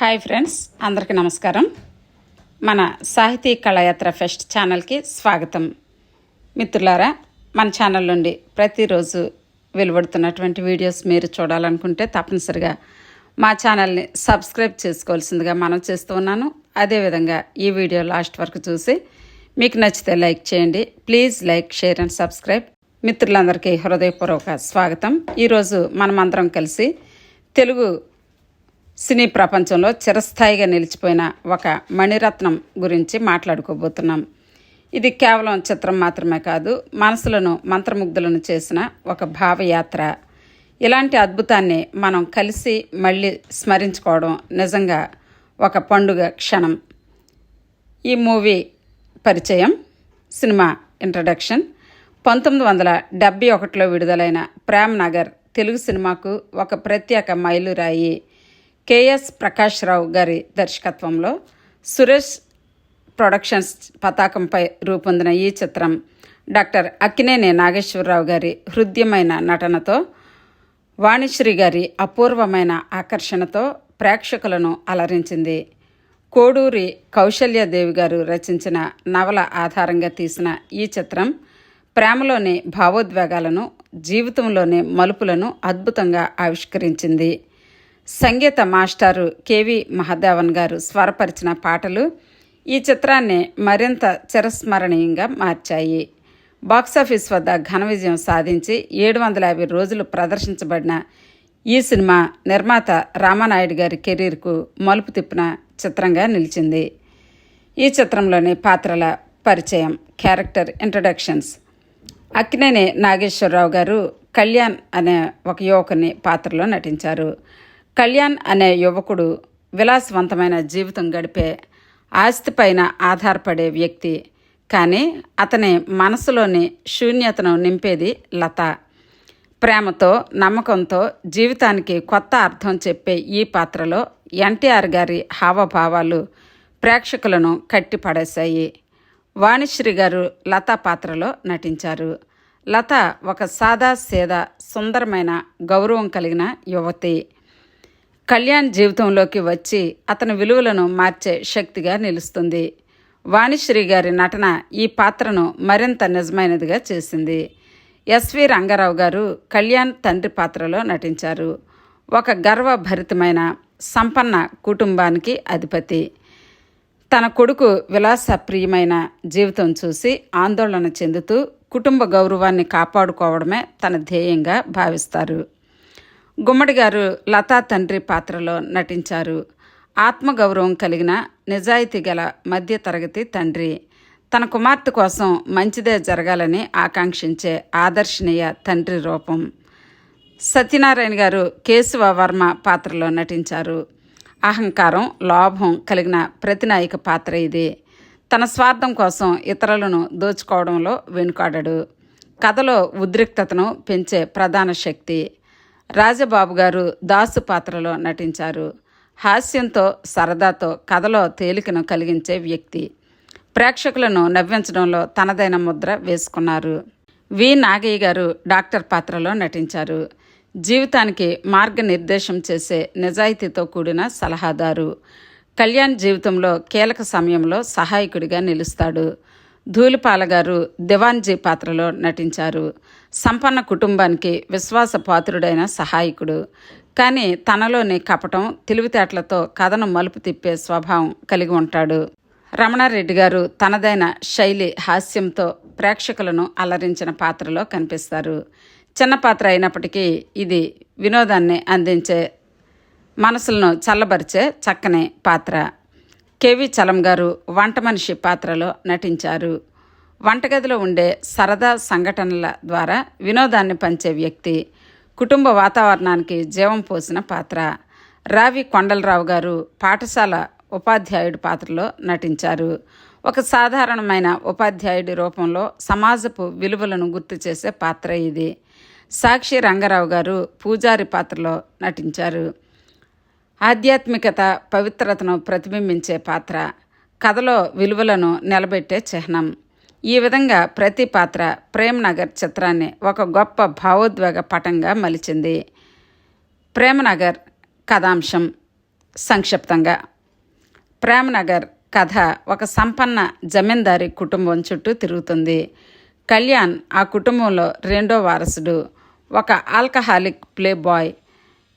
Hi friends అందరికీ నమస్కారం. మన సాహితీ కళాయాత్ర ఫెస్ట్ ఛానల్కి స్వాగతం. మిత్రులారా మన ఛానల్ నుండి ప్రతిరోజు వెలువడుతున్నటువంటి వీడియోస్ మీరు చూడాలనుకుంటే తప్పనిసరిగా మా ఛానల్ని సబ్స్క్రైబ్ చేసుకోవాల్సిందిగా మనం చేస్తూ ఉన్నాను. అదేవిధంగా ఈ వీడియో లాస్ట్ వరకు చూసి మీకు నచ్చితే లైక్ చేయండి. Please like share and subscribe. మిత్రులందరికీ హృదయపూర్వక స్వాగతం. ఈరోజు మనమందరం కలిసి తెలుగు సినీ ప్రపంచంలో చిరస్థాయిగా నిలిచిపోయిన ఒక మణిరత్నం గురించి మాట్లాడుకోబోతున్నాం. ఇది కేవలం చిత్రం మాత్రమే కాదు మనసులను మంత్రముగ్ధులను చేసిన ఒక భావయాత్ర. ఇలాంటి అద్భుతాన్ని మనం కలిసి మళ్ళీ స్మరించుకోవడం నిజంగా ఒక పండుగ క్షణం. ఈ మూవీ పరిచయం సినిమా ఇంట్రడక్షన్. పంతొమ్మిది వందల డెబ్బై ఒకటిలో విడుదలైన ప్రేమ్ నగర్ తెలుగు సినిమాకు ఒక ప్రత్యేక మైలురాయి. కేఎస్ ప్రకాష్ రావు గారి దర్శకత్వంలో సురేష్ ప్రొడక్షన్స్ పతాకంపై రూపొందిన ఈ చిత్రం డాక్టర్ అక్కినేని నాగేశ్వరరావు గారి హృద్యమైన నటనతో వాణిశ్రీ గారి అపూర్వమైన ఆకర్షణతో ప్రేక్షకులను అలరించింది. కోడూరి కౌశల్యదేవి గారు రచించిన నవల ఆధారంగా తీసిన ఈ చిత్రం ప్రేమలోని భావోద్వేగాలను జీవితంలోని మలుపులను అద్భుతంగా ఆవిష్కరించింది. సంగీత మాస్టారు కేవి మహాదేవన్ గారు స్వరపరిచిన పాటలు ఈ చిత్రాన్ని మరింత చిరస్మరణీయంగా మార్చాయి. బాక్సాఫీస్ వద్ద ఘన విజయం సాధించి ఏడు వందల యాభై రోజులు ప్రదర్శించబడిన ఈ సినిమా నిర్మాత రామానాయుడు గారి కెరీర్కు మలుపు తిప్పిన చిత్రంగా నిలిచింది. ఈ చిత్రంలోని పాత్రల పరిచయం క్యారెక్టర్ ఇంట్రడక్షన్స్ అక్కినేని నాగేశ్వరరావు గారు కళ్యాణ్ అనే ఒక యువకుని పాత్రలో నటించారు. కళ్యాణ్ అనే యువకుడు విలాసవంతమైన జీవితం గడిపే ఆస్తిపైన ఆధారపడే వ్యక్తి. కానీ అతని మనసులోని శూన్యతను నింపేది లత. ప్రేమతో నమ్మకంతో జీవితానికి కొత్త అర్థం చెప్పే ఈ పాత్రలో ఎన్టీఆర్ గారి హావభావాలు ప్రేక్షకులను కట్టిపడేశాయి. వాణిశ్రీ గారు లత పాత్రలో నటించారు. లత ఒక సాదా సీదా సుందరమైన గౌరవం కలిగిన యువతి. కళ్యాణ్ జీవితంలోకి వచ్చి అతని విలువలను మార్చే శక్తిగా నిలుస్తుంది. వాణిశ్రీ గారి నటన ఈ పాత్రను మరింత నిజమైనదిగా చేసింది. ఎస్వి రంగారావు గారు కళ్యాణ్ తండ్రి పాత్రలో నటించారు. ఒక గర్వభరితమైన సంపన్న కుటుంబానికి అధిపతి. తన కొడుకు విలాసప్రియమైన జీవితం చూసి ఆందోళన చెందుతూ కుటుంబ గౌరవాన్ని కాపాడుకోవడమే తన ధ్యేయంగా భావిస్తారు. గుమ్మడి గారు లతా తండ్రి పాత్రలో నటించారు. ఆత్మగౌరవం కలిగిన నిజాయితీ గల మధ్యతరగతి తండ్రి. తన కుమార్తె కోసం మంచిదే జరగాలని ఆకాంక్షించే ఆదర్శనీయ తండ్రి రూపం. సత్యనారాయణ గారు కేశవ వర్మ పాత్రలో నటించారు. అహంకారం లోభం కలిగిన ప్రతినాయక పాత్ర ఇది. తన స్వార్థం కోసం ఇతరులను దోచుకోవడంలో వెనుకాడడు. కథలో ఉద్రిక్తతను పెంచే ప్రధాన శక్తి. రాజబాబు గారు దాసు పాత్రలో నటించారు. హాస్యంతో సరదాతో కథలో తేలికను కలిగించే వ్యక్తి. ప్రేక్షకులను నవ్వించడంలో తనదైన ముద్ర వేసుకున్నారు. వి. నాగయ్య గారు డాక్టర్ పాత్రలో నటించారు. జీవితానికి మార్గనిర్దేశం చేసే నిజాయితీతో కూడిన సలహాదారు. కళ్యాణ్ జీవితంలో కీలక సమయంలో సహాయకుడిగా నిలుస్తాడు. ధూళిపాల గారు దివాన్జీ పాత్రలో నటించారు. సంపన్న కుటుంబానికి విశ్వాస పాత్రుడైన సహాయకుడు. కానీ తనలోని కపటం తెలివితేటలతో కథను మలుపు తిప్పే స్వభావం కలిగి ఉంటాడు. రమణారెడ్డి గారు తనదైన శైలి హాస్యంతో ప్రేక్షకులను అలరించిన పాత్రలో కనిపిస్తారు. చిన్న పాత్ర అయినప్పటికీ ఇది వినోదాన్ని అందించే మనసులను చల్లబరిచే చక్కని పాత్ర. కేవి చలం గారు వంట మనిషి పాత్రలో నటించారు. వంటగదిలో ఉండే సరదా సంఘటనల ద్వారా వినోదాన్ని పంచే వ్యక్తి కుటుంబ వాతావరణానికి జీవం పోసిన పాత్ర. రావి కొండలరావు గారు పాఠశాల ఉపాధ్యాయుడి పాత్రలో నటించారు. ఒక సాధారణమైన ఉపాధ్యాయుడి రూపంలో సమాజపు విలువలను గుర్తు చేసే పాత్ర ఇది. సాక్షి రంగారావు గారు పూజారి పాత్రలో నటించారు. ఆధ్యాత్మికత పవిత్రతను ప్రతిబింబించే పాత్ర కథలో విలువలను నిలబెట్టే చిహ్నం. ఈ విధంగా ప్రతి పాత్ర ప్రేమ్ నగర్ చిత్రాన్ని ఒక గొప్ప భావోద్వేగ పటంగా మలిచింది. ప్రేమనగర్ కథాంశం సంక్షిప్తంగా. ప్రేమనగర్ కథ ఒక సంపన్న జమీందారి కుటుంబం చుట్టూ తిరుగుతుంది. కళ్యాణ్ ఆ కుటుంబంలో రెండో వారసుడు. ఒక ఆల్కహాలిక్ ప్లే బాయ్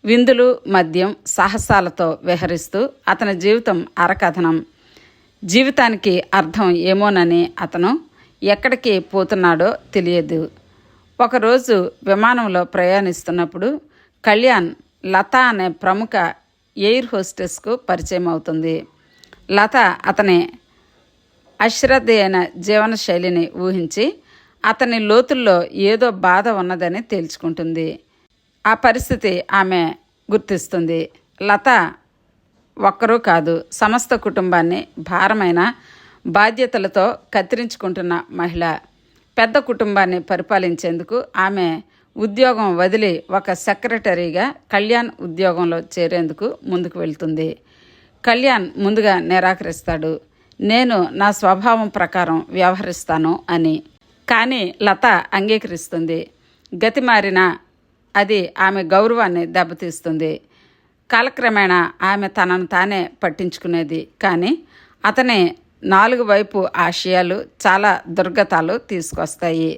విందులు మద్యం సాహసాలతో విహరిస్తూ అతని జీవితం అరకథనం. జీవితానికి అర్థం ఏమోనని అతను ఎక్కడికి పోతున్నాడో తెలియదు. ఒకరోజు విమానంలో ప్రయాణిస్తున్నప్పుడు కళ్యాణ్ లత అనే ప్రముఖ ఎయిర్ హోస్టెస్కు పరిచయం అవుతుంది. లత అతని అశ్రద్ధైన జీవన శైలిని ఊహించి అతని లోతుల్లో ఏదో బాధ ఉన్నదని తేల్చుకుంటుంది. ఆ పరిస్థితి ఆమె గుర్తిస్తుంది. లత ఒక్కరూ కాదు సమస్త కుటుంబాన్ని భారమైన బాధ్యతలతో కత్తిరించుకుంటున్న మహిళ. పెద్ద కుటుంబాన్ని పరిపాలించేందుకు ఆమె ఉద్యోగం వదిలి ఒక సెక్రటరీగా కళ్యాణ్ ఉద్యోగంలో చేరేందుకు ముందుకు వెళ్తుంది. కళ్యాణ్ ముందుగా నిరాకరిస్తాడు. నేను నా స్వభావం ప్రకారం వ్యవహరిస్తాను అని. కానీ లత అంగీకరిస్తుంది. గతి మారిన అది ఆమె గౌరవాన్ని దెబ్బతీస్తుంది. కాలక్రమేణా ఆమె తనను తానే పట్టించుకునేది. కానీ అతని నాలుగు వైపు ఆశయాలు చాలా దుర్గతాలు తీసుకొస్తాయి.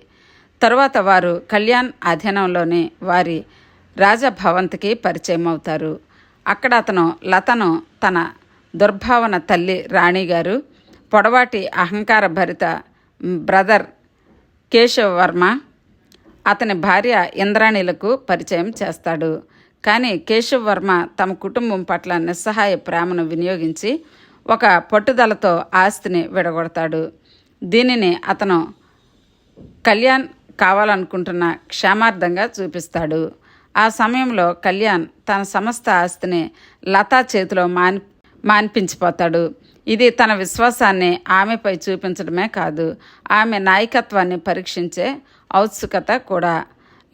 తరువాత వారు కళ్యాణ్ అధీనంలోని వారి రాజభవంతికి పరిచయం అవుతారు అక్కడ అతను లతను తన దుర్భావన తల్లి రాణిగారు పొడవాటి అహంకార భరిత బ్రదర్ కేశవ్ వర్మ అతని భార్య ఇంద్రాణిలకు పరిచయం చేస్తాడు. కానీ కేశవ్ వర్మ తమ కుటుంబం పట్ల నిస్సహాయ ప్రేమను వినియోగించి ఒక పట్టుదలతో ఆస్తిని విడగొడతాడు. దీనిని అతను కళ్యాణ్ కావాలనుకుంటున్న క్షేమార్థంగా చూపిస్తాడు. ఆ సమయంలో కళ్యాణ్ తన సమస్త ఆస్తిని లతా చేతిలో మాన్ మాన్పించిపోతాడు. ఇది తన విశ్వాసాన్ని ఆమెపై చూపించడమే కాదు ఆమె నాయకత్వాన్ని పరీక్షించే ఔత్సుకత కూడా.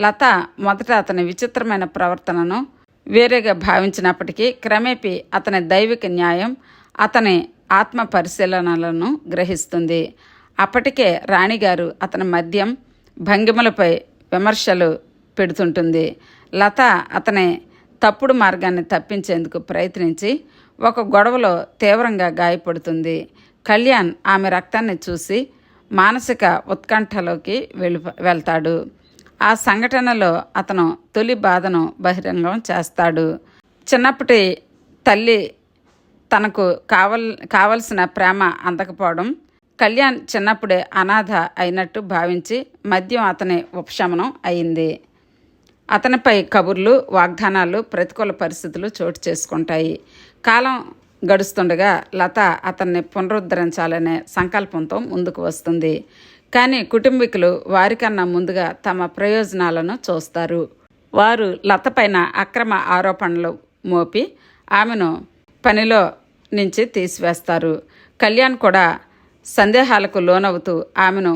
లత మొదట అతని విచిత్రమైన ప్రవర్తనను వేరేగా భావించినప్పటికీ క్రమేపీ అతని దైవిక న్యాయం అతని ఆత్మ పరిశీలనలను గ్రహిస్తుంది. అప్పటికే రాణిగారు అతని మద్యం భంగిమలపై విమర్శలు పెడుతుంటుంది. లత అతని తప్పుడు మార్గాన్ని తప్పించేందుకు ప్రయత్నించి ఒక గొడవలో తీవ్రంగా గాయపడుతుంది. కళ్యాణ్ ఆమె రక్తాన్ని చూసి మానసిక ఉత్కంఠలోకి వెళ్ళి వెళ్తాడు. ఆ సంఘటనలో అతను తొలి బాధను బహిరంగం చేస్తాడు. చిన్నప్పటి తల్లి తనకు కావల్ కావలసిన ప్రేమ అందకపోవడం కళ్యాణ్ చిన్నప్పుడే అనాథ అయినట్టు భావించి మద్యం అతని ఉపశమనం అయింది. అతనిపై కబుర్లు వాగ్దానాలు ప్రతికూల పరిస్థితులు చోటు చేసుకుంటాయి. కాలం గడుస్తుండగా లత అతన్ని పునరుద్ధరించాలనే సంకల్పంతో ముందుకు వస్తుంది. కానీ కుటుంబీకులు వారికన్నా ముందుగా తమ ప్రయోజనాలను చూస్తారు. వారు లత పైన అక్రమ ఆరోపణలు మోపి ఆమెను పనిలో నుంచి తీసివేస్తారు. కళ్యాణ్ కూడా సందేహాలకు లోనవుతూ ఆమెను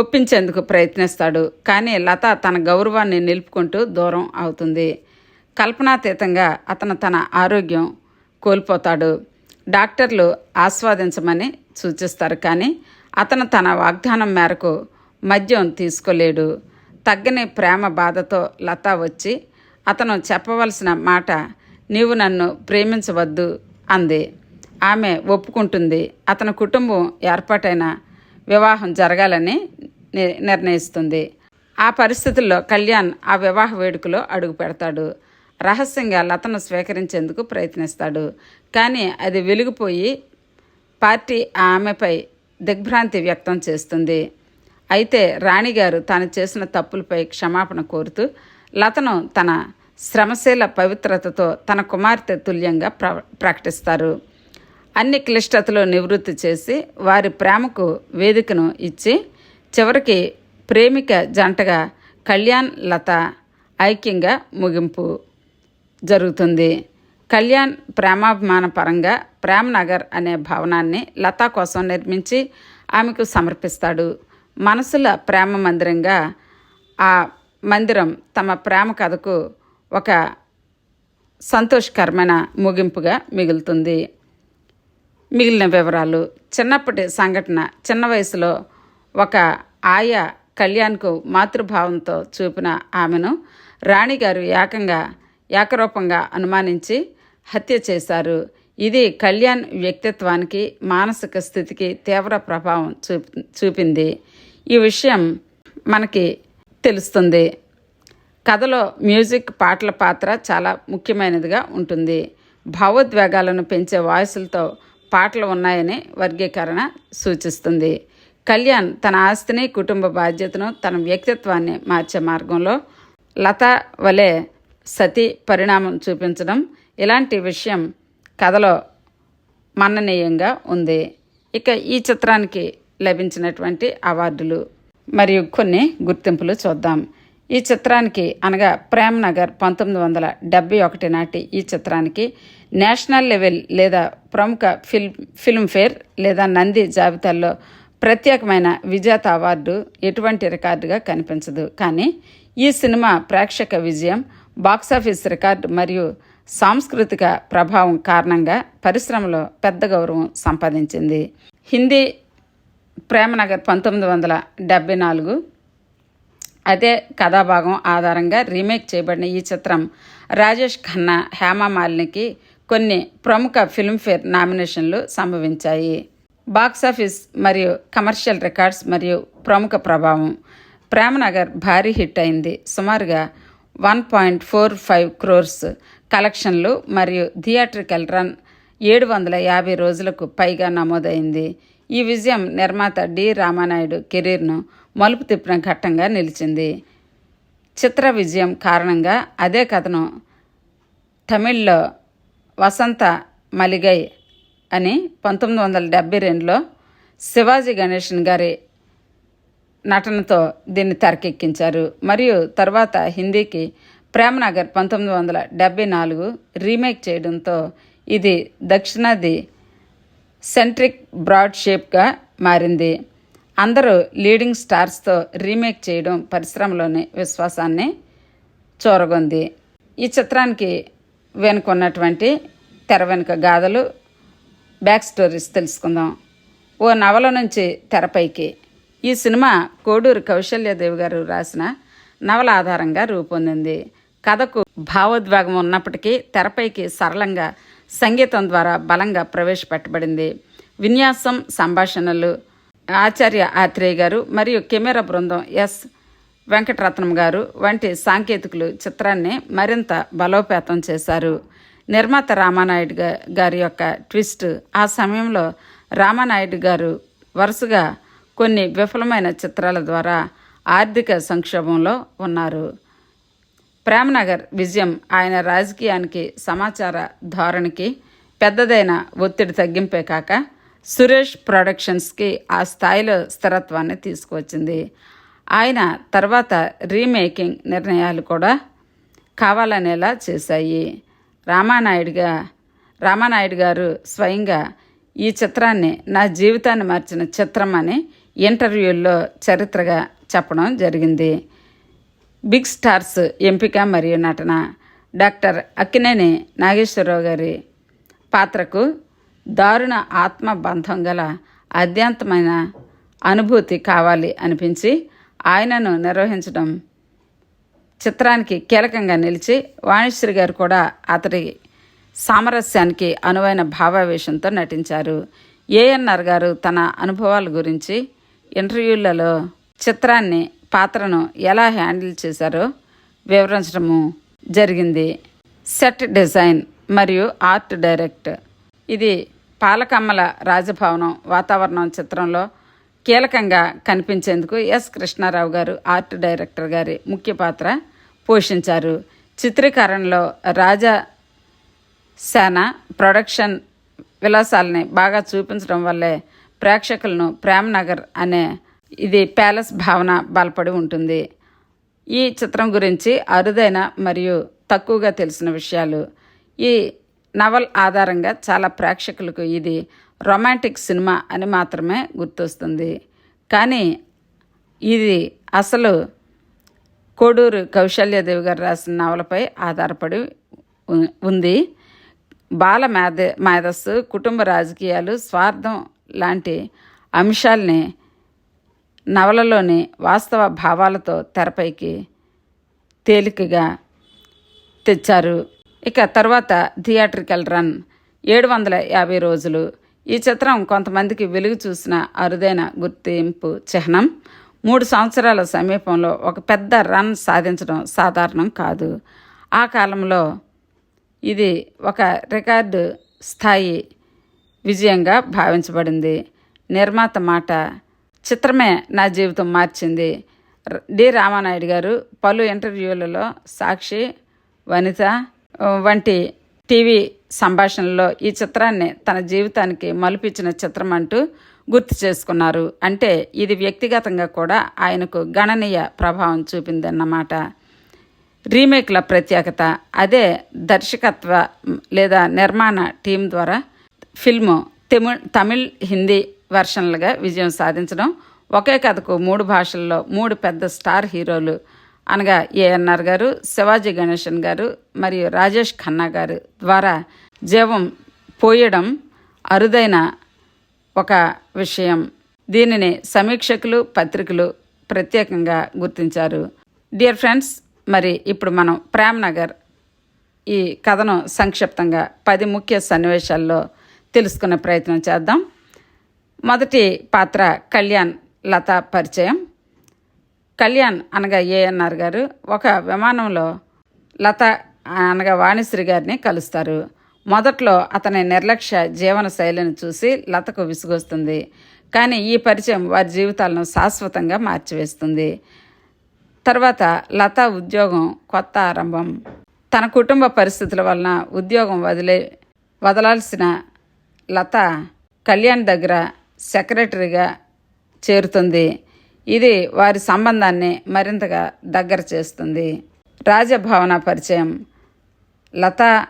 ఒప్పించేందుకు ప్రయత్నిస్తాడు. కానీ లత తన గౌరవాన్ని నిలుపుకుంటూ దూరం అవుతుంది. కల్పనాతీతంగా అతను తన ఆరోగ్యం కోల్పోతాడు. డాక్టర్లు ఆస్వాదించమని సూచిస్తారు కానీ అతను తన వాగ్దానం మేరకు మద్యం తీసుకోలేడు. తగ్గని ప్రేమ బాధతో లత వచ్చి అతను చెప్పవలసిన మాట నీవు నన్ను ప్రేమించవద్దు అంది. ఆమె ఒప్పుకుంటుంది. అతని కుటుంబం ఏర్పాటైన వివాహం జరగాలని నిర్ణయిస్తుంది. ఆ పరిస్థితుల్లో కళ్యాణ్ ఆ వివాహ వేడుకలో అడుగు పెడతాడు. రహస్యంగా లతను స్వీకరించేందుకు ప్రయత్నిస్తాడు. కానీ అది వెలిగిపోయి పార్టీ ఆమెపై దిగ్భ్రాంతి వ్యక్తం చేస్తుంది. అయితే రాణిగారు తాను చేసిన తప్పులపై క్షమాపణ కోరుతూ లతను తన శ్రమశీల పవిత్రతతో తన కుమార్తె తుల్యంగా ప్ర ప్రకటిస్తారు. అన్ని క్లిష్టతలు నివృత్తి చేసి వారి ప్రేమకు వేదికను ఇచ్చి చివరికి ప్రేమిక జంటగా కళ్యాణ్ లత ఐక్యంగా ముగింపు. జరుగుతుంది. కళ్యాణ్ ప్రేమాభిమాన పరంగా ప్రేమనగర్ అనే భవనాన్ని లతా కోసం నిర్మించి ఆమెకు సమర్పిస్తాడు. మనసుల ప్రేమ మందిరంగా ఆ మందిరం తమ ప్రేమ కథకు ఒక సంతోషకరమైన ముగింపుగా మిగులుతుంది. మిగిలిన వివరాలు. చిన్నప్పటి సంఘటన చిన్న వయసులో ఒక ఆయా కళ్యాణ్కు మాతృభావంతో చూపిన ఆమెను రాణిగారు ఏకంగా ఏకరూపంగా అనుమానించి హత్య చేశారు. ఇది కళ్యాణ్ వ్యక్తిత్వానికి మానసిక స్థితికి తీవ్ర ప్రభావం చూపి చూపింది. ఈ విషయం మనకి తెలుస్తుంది. కథలో మ్యూజిక్ పాటల పాత్ర చాలా ముఖ్యమైనదిగా ఉంటుంది. భావోద్వేగాలను పెంచే వాయిస్లతో పాటలు ఉన్నాయని వర్గీకరణ సూచిస్తుంది. కళ్యాణ్ తన ఆస్తిని కుటుంబ బాధ్యతను తన వ్యక్తిత్వాన్ని మార్చే మార్గంలో లత వలె సతీ పరిణామం చూపించడం ఇలాంటి విషయం కథలో మన్ననీయంగా ఉంది. ఇక ఈ చిత్రానికి లభించినటువంటి అవార్డులు మరియు కొన్ని గుర్తింపులు చూద్దాం. ఈ చిత్రానికి అనగా ప్రేమ్ నగర్ పంతొమ్మిది వందల డెబ్బై ఒకటి నాటి ఈ చిత్రానికి నేషనల్ లెవెల్ లేదా ప్రముఖ ఫిల్మ్ ఫిల్మ్ఫేర్ లేదా నంది జాబితాల్లో ప్రత్యేకమైన విజేత అవార్డు ఎటువంటి రికార్డుగా కనిపించదు. కానీ ఈ సినిమా ప్రేక్షక విజయం బాక్సాఫీస్ రికార్డు మరియు సాంస్కృతిక ప్రభావం కారణంగా పరిశ్రమలో పెద్ద గౌరవం సంపాదించింది. హిందీ ప్రేమనగర్ పంతొమ్మిది వందల డెబ్బై నాలుగు. అదే కథాభాగం ఆధారంగా రీమేక్ చేయబడిన ఈ చిత్రం రాజేష్ ఖన్నా హేమమాలినికి కొన్ని ప్రముఖ ఫిల్మ్ఫేర్ నామినేషన్లు సంభవించాయి. బాక్సాఫీస్ మరియు కమర్షియల్ రికార్డ్స్ మరియు ప్రముఖ ప్రభావం ప్రేమనగర్ భారీ హిట్ అయింది. సుమారుగా one point four five crores కలెక్షన్లు మరియు థియేట్రికల్ రన్ ఏడు వందల యాభై రోజులకు పైగా నమోదైంది. ఈ విజయం నిర్మాత డి రామానాయుడు కెరీర్ను మలుపు తిప్పిన ఘట్టంగా నిలిచింది. చిత్ర విజయం కారణంగా అదే కథను తమిళ్ళో వసంత మలిగై అని పంతొమ్మిది వందల డెబ్బై రెండులో శివాజీ గణేషన్ గారి నటనతో దీన్ని తెరకెక్కించారు. మరియు తర్వాత హిందీకి ప్రేమనగర్ పంతొమ్మిది వందల డెబ్బై నాలుగు రీమేక్ చేయడంతో ఇది దక్షిణాది సెంట్రిక్ బ్రాడ్ షేప్గా మారింది. అందరూ లీడింగ్ స్టార్స్తో రీమేక్ చేయడం పరిశ్రమలోని విశ్వాసాన్ని చూరగొంది. ఈ చిత్రానికి వెనుకున్నటువంటి తెర వెనుక గాథలు బ్యాక్ స్టోరీస్ తెలుసుకుందాం. ఓ నవల నుంచి తెరపైకి. ఈ సినిమా కోడూరు కౌశల్యదేవి గారు రాసిన నవల ఆధారంగా రూపొందింది. కథకు భావోద్వేగం ఉన్నప్పటికీ తెరపైకి సరళంగా సంగీతం ద్వారా బలంగా ప్రవేశపెట్టబడింది. విన్యాసం సంభాషణలు ఆచార్య ఆత్రేయ గారు మరియు కెమెరా బృందం ఎస్. వెంకటరత్నం గారు వంటి సాంకేతికులు చిత్రాన్ని మరింత బలోపేతం చేశారు. నిర్మాత రామానాయుడు గారి యొక్క ట్విస్ట్ ఆ సమయంలో రామానాయుడు గారు వరుసగా కొన్ని విఫలమైన చిత్రాల ద్వారా ఆర్థిక సంక్షోభంలో ఉన్నారు. ప్రేమనగర్ విజయం ఆయన రాజకీయానికి సమాచార ధోరణికి పెద్దదైన ఒత్తిడి తగ్గింపే కాక సురేష్ ప్రొడక్షన్స్కి ఆ స్థాయిలో స్థిరత్వాన్ని తీసుకువచ్చింది. ఆయన తర్వాత రీమేకింగ్ నిర్ణయాలు కూడా కావాలనేలా చేశాయి. రామానాయుడుగా రామానాయుడు గారు స్వయంగా ఈ చిత్రాన్ని నా జీవితాన్ని మార్చిన చిత్రం అని ఇంటర్వ్యూల్లో చరిత్రగా చెప్పడం జరిగింది. బిగ్ స్టార్స్ ఎంపిక మరియు నటన డాక్టర్ అక్కినేని నాగేశ్వరరావు గారి పాత్రకు దారుణ ఆత్మబంధం గల అద్యాంతమైన అనుభూతి కావాలి అనిపించి ఆయనను నిర్వహించడం చిత్రానికి కీలకంగా నిలిచి వాణిశ్రీ గారు కూడా అతడి సామరస్యానికి అనువైన భావావేశంతో నటించారు. ఏఎన్ఆర్ గారు తన అనుభవాల గురించి ఇంటర్వ్యూలలో చిత్రాన్ని పాత్రను ఎలా హ్యాండిల్ చేశారో వివరించడము జరిగింది. సెట్ డిజైన్ మరియు ఆర్ట్ డైరెక్ట్. ఇది పాలకమ్మల రాజభవనం వాతావరణం చిత్రంలో కీలకంగా కనిపించేందుకు ఎస్. కృష్ణారావు గారు ఆర్ట్ డైరెక్టర్ గారి ముఖ్య పాత్ర పోషించారు. చిత్రీకరణలో రాజా సేన ప్రొడక్షన్ విలాసాలని బాగా చూపించడం వల్లే ప్రేక్షకులను ప్రేమ్ నగర్ అనే ఇది ప్యాలెస్ భావన బలపడి ఉంటుంది. ఈ చిత్రం గురించి అరుదైన మరియు తక్కువగా తెలిసిన విషయాలు. ఈ నవల్ ఆధారంగా చాలా ప్రేక్షకులకు ఇది రొమాంటిక్ సినిమా అని మాత్రమే గుర్తొస్తుంది. కానీ ఇది అసలు కోడూరు కౌశల్యదేవి గారు రాసిన నవలపై ఆధారపడి ఉంది. బాల మేధ మేధస్సు కుటుంబ రాజకీయాలు స్వార్థం లాంటి అంశాల్ని నవలలోని వాస్తవ భావాలతో తెరపైకి తేలికగా తెచ్చారు. ఇక తర్వాత థియేట్రికల్ రన్. ఏడు వందల యాభై రోజులు. ఈ చిత్రం కొంతమందికి వెలుగు చూసిన అరుదైన గుర్తింపు చిహ్నం. మూడు సంవత్సరాల సమీపంలో ఒక పెద్ద రన్ సాధించడం సాధారణం కాదు. ఆ కాలంలో ఇది ఒక రికార్డు స్థాయి విజయంగా భావించబడింది. నిర్మాత మాట చిత్రమే నా జీవితం మార్చింది. డి. రామానాయుడు గారు పలు ఇంటర్వ్యూలలో సాక్షి వనిత వంటి టీవీ సంభాషణలో ఈ చిత్రాన్ని తన జీవితానికి మలుపిచ్చిన చిత్రం అంటూ గుర్తు చేసుకున్నారు. అంటే ఇది వ్యక్తిగతంగా కూడా ఆయనకు గణనీయ ప్రభావం చూపిందన్నమాట. రీమేక్ల ప్రత్యేకత అదే దర్శకత్వ లేదా నిర్మాణ టీం ద్వారా ఫిల్ము తమిళ్ తమిళ్ హిందీ వెర్షన్లుగా విజయం సాధించడం. ఒకే కథకు మూడు భాషల్లో మూడు పెద్ద స్టార్ హీరోలు అనగా ఏఎన్ఆర్ గారు శివాజీ గణేశన్ గారు మరియు రాజేష్ ఖన్నా గారు ద్వారా జీవం పోయడం అరుదైన ఒక విషయం. దీనిని సమీక్షకులు పత్రికలు ప్రత్యేకంగా గుర్తించారు. డియర్ ఫ్రెండ్స్ మరి ఇప్పుడు మనం ప్రేమ్ నగర్ ఈ కథను సంక్షిప్తంగా పది ముఖ్య సన్నివేశాల్లో తెలుసుకునే ప్రయత్నం చేద్దాం. మొదటి పాత్ర కళ్యాణ్ లత పరిచయం. కళ్యాణ్ అనగా ఏఎన్ఆర్ గారు. ఒక విమానంలో లత అనగా వాణిశ్రీ గారిని కలుస్తారు. మొదట్లో అతని నిర్లక్ష్య జీవన శైలిని చూసి లతకు విసుగొస్తుంది. కానీ ఈ పరిచయం వారి జీవితాలను శాశ్వతంగా మార్చివేస్తుంది. తర్వాత లత ఉద్యోగం కొత్త ఆరంభం. తన కుటుంబ పరిస్థితుల వలన ఉద్యోగం వదిలే వదలాల్సిన లత కళ్యాణ్ దగ్గర సెక్రటరీగా చేరుతుంది. ఇది వారి సంబంధాన్ని మరింతగా దగ్గర చేస్తుంది. రాజభవన పరిచయం. లత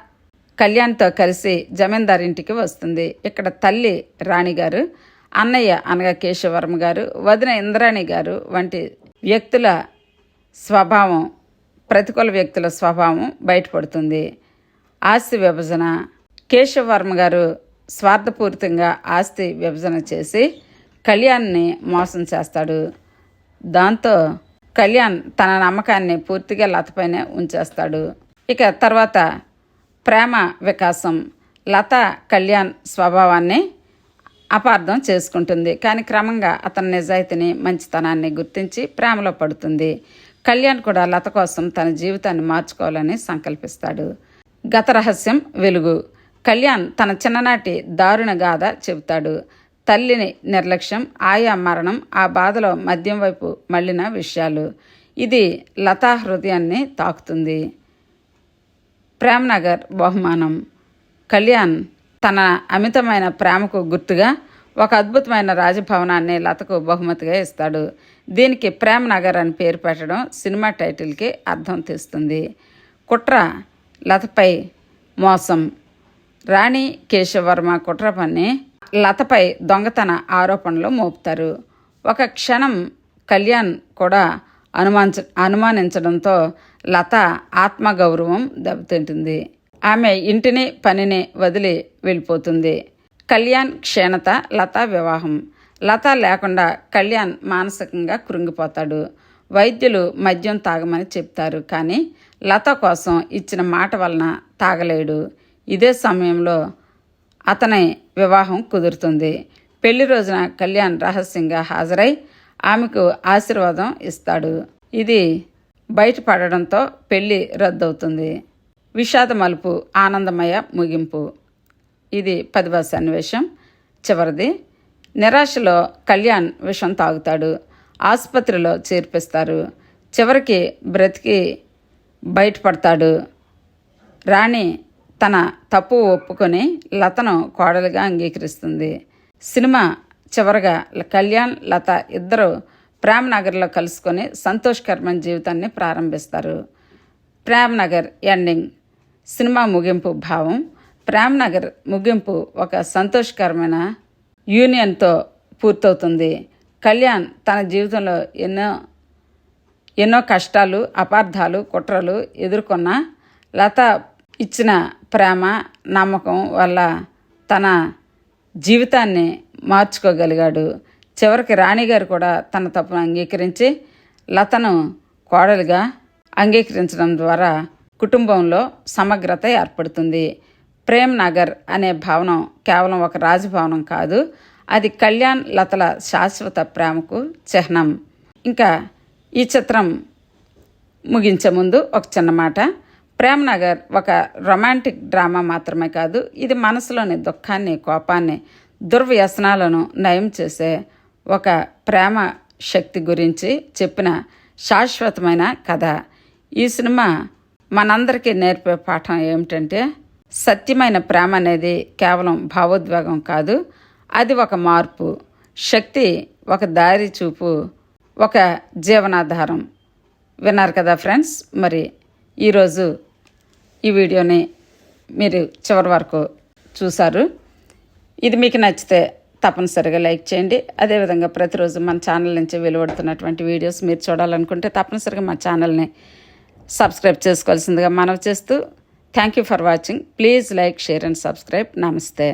కళ్యాణ్తో కలిసి జమీందార్ ఇంటికి వస్తుంది. ఇక్కడ తల్లి రాణిగారు అన్నయ్య అనగా కేశవర్మ గారు వదిన ఇంద్రాణి గారు వంటి వ్యక్తుల స్వభావం ప్రతికూల వ్యక్తుల స్వభావం బయటపడుతుంది. ఆస్తి విభజన. కేశవర్మ గారు స్వార్థపూరితంగా ఆస్తి విభజన చేసి కళ్యాణ్ని మోసం చేస్తాడు. దాంతో కళ్యాణ్ తన నమ్మకాన్ని పూర్తిగా లతపైనే ఉంచేస్తాడు. ఇక తర్వాత ప్రేమ వికాసం. లత కళ్యాణ్ స్వభావాన్ని అపార్థం చేసుకుంటుంది. కానీ క్రమంగా అతని నిజాయితీని మంచితనాన్ని గుర్తించి ప్రేమలో పడుతుంది. కళ్యాణ్ కూడా లత కోసం తన జీవితాన్ని మార్చుకోవాలని సంకల్పిస్తాడు. గత రహస్యం వెలుగు. కళ్యాణ్ తన చిన్ననాటి దారుణ గాథ చెబుతాడు. తల్లిని నిర్లక్ష్యం ఆయా మరణం ఆ బాధలో మద్యం వైపు మళ్ళిన విషయాలు. ఇది లతా హృదయాన్ని తాకుతుంది. ప్రేమ్నగర్ బహుమానం. కళ్యాణ్ తన అమితమైన ప్రేమకు గుర్తుగా ఒక అద్భుతమైన రాజభవనాన్ని లతకు బహుమతిగా ఇస్తాడు. దీనికి ప్రేమ్ నగర్ అని పేరు పెట్టడం సినిమా టైటిల్కి అర్థం తెస్తుంది. కుట్ర లతపై మోసం. రాణి కేశవర్మ కుట్రపన్ని లతపై దొంగతన ఆరోపణలు మోపుతారు. ఒక క్షణం కళ్యాణ్ కూడా అనుమానించ అనుమానించడంతో లత ఆత్మగౌరవం దెబ్బతింటుంది. ఆమె ఇంటిని పనిని వదిలి వెళ్ళిపోతుంది. కళ్యాణ్ క్షీణత లత వివాహం. లత లేకుండా కళ్యాణ్ మానసికంగా కృంగిపోతాడు. వైద్యులు మద్యం తాగమని చెప్తారు కానీ లత కోసం ఇచ్చిన మాట వలన తాగలేడు. ఇదే సమయంలో అతని వివాహం కుదురుతుంది. పెళ్ళి రోజున కళ్యాణ్ రహస్యంగా హాజరై ఆమెకు ఆశీర్వాదం ఇస్తాడు. ఇది బయటపడడంతో పెళ్ళి రద్దవుతుంది. విషాద మలుపు ఆనందమయ ముగింపు. ఇది పదివ సన్నివేశం. చివరిది నిరాశలో కళ్యాణ్ విషం తాగుతాడు. ఆసుపత్రిలో చేర్పిస్తారు. చివరికి బ్రతికి బయటపడతాడు. రాణి తన తప్పు ఒప్పుకొని లతను కోడలుగా అంగీకరిస్తుంది. సినిమా చివరగా కళ్యాణ్ లత ఇద్దరు ప్రేమ్ నగర్లో కలుసుకొని సంతోషకరమైన జీవితాన్ని ప్రారంభిస్తారు. ప్రేమ్ నగర్ ఎండింగ్. సినిమా ముగింపు భావం. ప్రేమ్ నగర్ ముగింపు ఒక సంతోషకరమైన యూనియన్తో పూర్తవుతుంది. కళ్యాణ్ తన జీవితంలో ఎన్నో ఎన్నో కష్టాలు అపార్థాలు కుట్రలు ఎదుర్కొన్న లత ఇచ్చిన ప్రేమ నమ్మకం వల్ల తన జీవితాన్ని మార్చుకోగలిగాడు. చివరికి రాణిగారు కూడా తన తప్పును అంగీకరించి లతను కోడలుగా అంగీకరించడం ద్వారా కుటుంబంలో సమగ్రత ఏర్పడుతుంది. ప్రేమ్ నగర్ అనే భవనం కేవలం ఒక రాజభవనం కాదు అది కళ్యాణ్ లతల శాశ్వత ప్రేమకు చిహ్నం. ఇంకా ఈ చిత్రం ముగించే ముందు ఒక చిన్న మాట. ప్రేమనగర్ ఒక రొమాంటిక్ డ్రామా మాత్రమే కాదు ఇది మనసులోని దుఃఖాన్ని కోపాన్ని దుర్వ్యసనాలను నయం చేసే ఒక ప్రేమ శక్తి గురించి చెప్పిన శాశ్వతమైన కథ. ఈ సినిమా మనందరికీ నేర్పే పాఠం ఏమిటంటే సత్యమైన ప్రేమ అనేది కేవలం భావోద్వేగం కాదు అది ఒక మార్పు శక్తి ఒక దారి చూపు ఒక జీవనాధారం. విన్నారు కదా ఫ్రెండ్స్? మరి ఈరోజు ఈ వీడియోని మీరు చివరి వరకు చూశారు. ఇది మీకు నచ్చితే తప్పనిసరిగా లైక్ చేయండి. అదేవిధంగా ప్రతిరోజు మన ఛానల్ నుంచి వెలువడుతున్నటువంటి వీడియోస్ మీరు చూడాలనుకుంటే తప్పనిసరిగా మా ఛానల్ని సబ్స్క్రైబ్ చేసుకోవాల్సిందిగా మనవి చేస్తూ thank you for watching. Please like share and subscribe. నమస్తే.